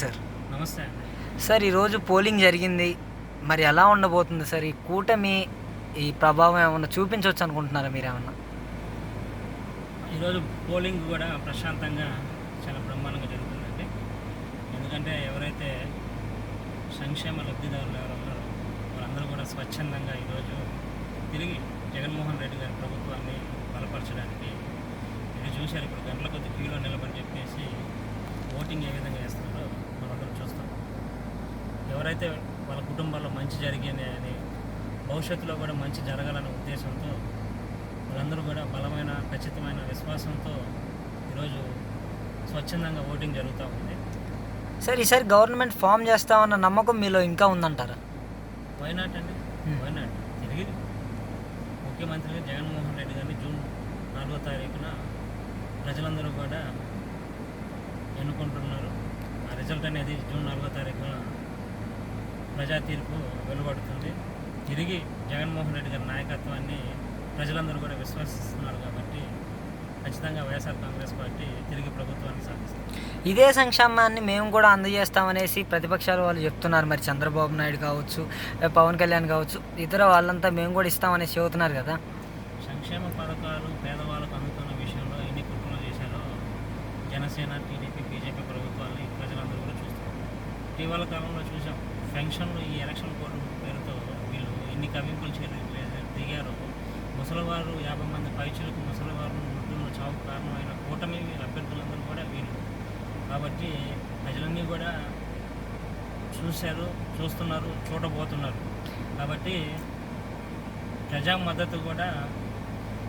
Sir. నమస్తే అండి. Sir ఈరోజు పోలింగ్ జరిగింది. మరి ఎలా ఉండబోతుంది సార్? ఈ కూటమి ఈ ప్రభావం ఏమన్నా చూపించవచ్చు అనుకుంటున్నారా మీరు ఏమన్నా ఈరోజు పోలింగ్ కూడా ప్రశాంతంగా చాలా బ్రహ్మాండంగా జరుగుతుందండి. ఎందుకంటే ఎవరైతే సంక్షేమ లబ్ధిదారులు ఎవరు ఉన్నారో వాళ్ళందరూ కూడా స్వచ్ఛందంగా ఈరోజు తిరిగి జగన్మోహన్ రెడ్డి గారి ప్రభుత్వాన్ని బలపరచడానికి మీరు చూశారు ఇప్పుడు గంటల కొద్ది క్యూలో నిలబడి చెప్పేసి ఓటింగ్ ఏ విధంగా చూస్తాం ఎవరైతే వాళ్ళ కుటుంబాల్లో మంచి జరిగింది అని భవిష్యత్తులో కూడా మంచి జరగాలనే ఉద్దేశంతో వాళ్ళందరూ కూడా బలమైన ఖచ్చితమైన విశ్వాసంతో ఈరోజు స్వచ్ఛందంగా ఓటింగ్ జరుగుతూ ఉంది. సార్ ఈసారి గవర్నమెంట్ ఫామ్ చేస్తామన్న నమ్మకం మీలో ఇంకా ఉందంటారా? వైనాట్ అండి? Hmm. వైనాట్ తిరిగి ముఖ్యమంత్రిగా జగన్మోహన్ రెడ్డి గారిని జూన్ నాలుగో తారీఖున ప్రజలందరూ కూడా ఎన్నుకుంటున్నారు. ఆ రిజల్ట్ అనేది జూన్ నాలుగో తారీఖున ప్రజా తీర్పు వెలువడుతుంది. తిరిగి జగన్మోహన్ రెడ్డి గారి నాయకత్వాన్ని ప్రజలందరూ కూడా విశ్వసిస్తున్నారు కాబట్టి ఖచ్చితంగా వైఎస్ఆర్ కాంగ్రెస్ పార్టీ తిరిగి ప్రభుత్వాన్ని సాధిస్తుంది. ఇదే సంక్షేమాన్ని మేము కూడా అందజేస్తామనేసి ప్రతిపక్షాలు వాళ్ళు చెప్తున్నారు. మరి చంద్రబాబు నాయుడు కావచ్చు పవన్ కళ్యాణ్ కావచ్చు ఇతర వాళ్ళంతా మేము కూడా ఇస్తామనేసి చెబుతున్నారు కదా. సంక్షేమ పథకాలు పేదవాళ్ళకు అందుతున్న విషయంలో ఎన్ని కుట్రలు చేశారో జనసేన టీడీపీ బీజేపీ ప్రభుత్వాన్ని ప్రజలందరూ కూడా చూస్తున్నారు. ఇటీవల కాలంలో చూసాం. పెన్షన్లు ఈ ఎలక్షన్ కోడ్ పేరుతో వీళ్ళు ఎన్ని కవింపులు దిగారు. ముసలివారు యాభై మంది పైచులకు ముసలివారు వృద్ధులను చావు కారణమైన కూటమి అభ్యర్థులందరూ కూడా వీళ్ళు. కాబట్టి ప్రజలన్నీ కూడా చూశారు చూస్తున్నారు చూడబోతున్నారు. కాబట్టి ప్రజా మద్దతు కూడా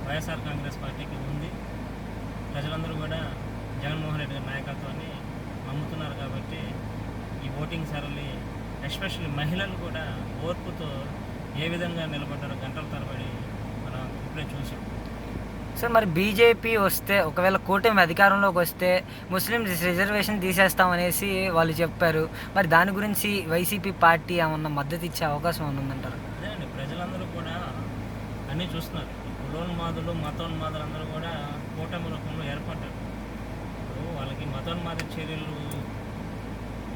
వైఎస్ఆర్ కాంగ్రెస్ పార్టీకి ఉంది. ప్రజలందరూ కూడా జగన్మోహన్ రెడ్డి గారి నాయకత్వాన్ని నమ్ముతున్నారు కాబట్టి ఈ ఓటింగ్ సరళి ఎస్పెషల్లీ మహిళలు కూడా ఓర్పుతో ఏ విధంగా నిలబడ్డారో గంటల తరబడి మనం ఇప్పుడే చూసాం. సార్ మరి బీజేపీ వస్తే ఒకవేళ కూటమి అధికారంలోకి వస్తే ముస్లిం రిజర్వేషన్ తీసేస్తామనేసి వాళ్ళు చెప్పారు. మరి దాని గురించి వైసీపీ పార్టీ ఏమన్నా మద్దతు ఇచ్చే అవకాశం ఉందంటారు? అదే అండి ప్రజలందరూ కూడా అన్నీ చూస్తున్నారు. కులోన్మాదులు మతోన్మాదులు అందరూ కూడా కూటమి రూపంలో ఏర్పడ్డారు. వాళ్ళకి మతోన్మాద చర్యలు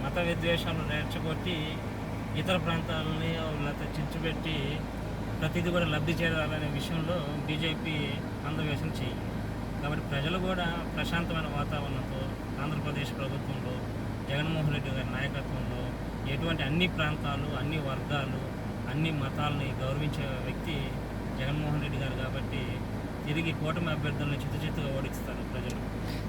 మత విద్వేషాలు నేర్చుకొట్టి ఇతర ప్రాంతాలని లేకపోతే చిచ్చుపెట్టి ప్రతిదీ కూడా లబ్ధి చేరాలనే విషయంలో బీజేపీ అందవేశం చేయి కాబట్టి ప్రజలు కూడా ప్రశాంతమైన వాతావరణంతో ఆంధ్రప్రదేశ్ ప్రభుత్వంలో జగన్మోహన్ రెడ్డి గారి నాయకత్వంలో ఎటువంటి అన్ని ప్రాంతాలు అన్ని వర్గాలు అన్ని మతాలని గౌరవించే వ్యక్తి జగన్మోహన్ రెడ్డి గారు కాబట్టి తిరిగి కూటమి అభ్యర్థులను చిత్తు చిత్తుగా ఓడిస్తారు ప్రజలు.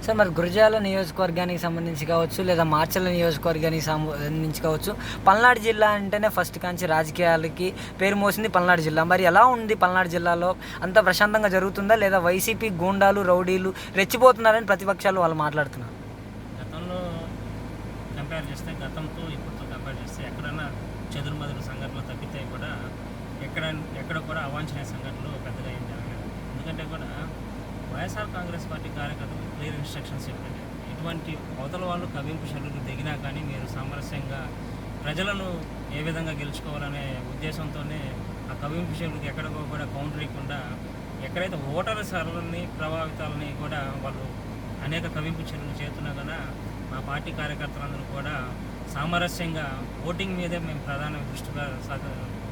సార్ మరి గురజాల నియోజకవర్గానికి సంబంధించి కావచ్చు లేదా మార్చల నియోజకవర్గానికి సంబంధించి కావచ్చు పల్నాడు జిల్లా అంటేనే ఫస్ట్ కాంచి రాజకీయాలకి పేరు మోసింది పల్నాడు జిల్లా. మరి ఎలా ఉంది పల్నాడు జిల్లాలో? అంత ప్రశాంతంగా జరుగుతుందా లేదా వైసీపీ గూండాలు రౌడీలు రెచ్చిపోతున్నారని ప్రతిపక్షాలు వాళ్ళు మాట్లాడుతున్నారు? గతంలో కంపేర్ చేస్తే గతంతో ఇప్పుడుతో కంపేర్ చేస్తే ఎక్కడైనా చెదురుమదురు సంఘటనలు తగ్గితే కూడా ఎక్కడ ఎక్కడ కూడా అవాంఛనీయ సంఘటనలు జరగలేదు ఎందుకంటే కూడా వైఎస్ఆర్ కాంగ్రెస్ పార్టీ కార్యకర్తలు క్లియర్ ఇన్స్ట్రక్షన్స్ చెప్పండి. ఎటువంటి అవతల వాళ్ళు కవింపు షర్టులు దిగినా కానీ మీరు సామరస్యంగా ప్రజలను ఏ విధంగా గెలుచుకోవాలనే ఉద్దేశంతోనే ఆ కవింపు షర్టులకు ఎక్కడికో కూడా కౌంటర్ ఇవ్వకుండా ఎక్కడైతే ఓటర్ సరళని ప్రభావితాలని కూడా వాళ్ళు అనేక కవింపు చర్యలు చేస్తున్నా కదా మా పార్టీ కార్యకర్తలందరూ కూడా సామరస్యంగా ఓటింగ్ మీదే మేము ప్రధాన దృష్టిగా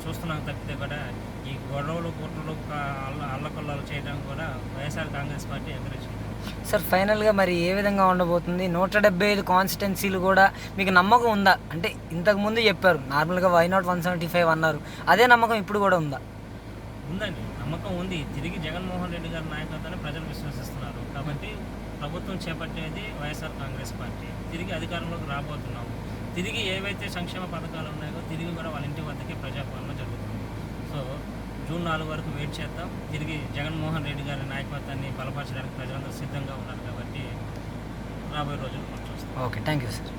చూస్తున్నాం తప్పితే కూడా ఈ గొడవలు కుట్రలు అల్లకొల్లాలు చేయడం కూడా వైఎస్ఆర్ కాంగ్రెస్ పార్టీ ఎదురొచ్చింది. సార్ ఫైనల్గా మరి ఏ విధంగా ఉండబోతుంది? నూట డెబ్బై ఐదు కాన్స్టిట్యున్సీలు కూడా మీకు నమ్మకం ఉందా? అంటే ఇంతకు ముందు చెప్పారు నార్మల్గా why not one seventy five అన్నారు. అదే నమ్మకం ఇప్పుడు కూడా ఉందా? ఉందండి నమ్మకం ఉంది. తిరిగి జగన్మోహన్ రెడ్డి గారి నాయకత్వాన్ని ప్రజలు విశ్వసిస్తున్నారు. కాబట్టి ప్రభుత్వం చేపట్టేది వైఎస్ఆర్ కాంగ్రెస్ పార్టీ. తిరిగి అధికారంలోకి రాబోతున్నాము. తిరిగి ఏవైతే సంక్షేమ పథకాలు ఉన్నాయో తిరిగి కూడా వాళ్ళ ఇంటి వద్దకే ప్రజాపాలన జరుగుతుంది. సో జూన్ నాలుగు వరకు వెయిట్ చేద్దాం. తిరిగి జగన్మోహన్ రెడ్డి గారి నాయకత్వాన్ని బలపరచడానికి ప్రజలందరూ సిద్ధంగా ఉన్నారు కాబట్టి రాబోయే రోజులు మనం చూస్తాం. Okay thank you sir.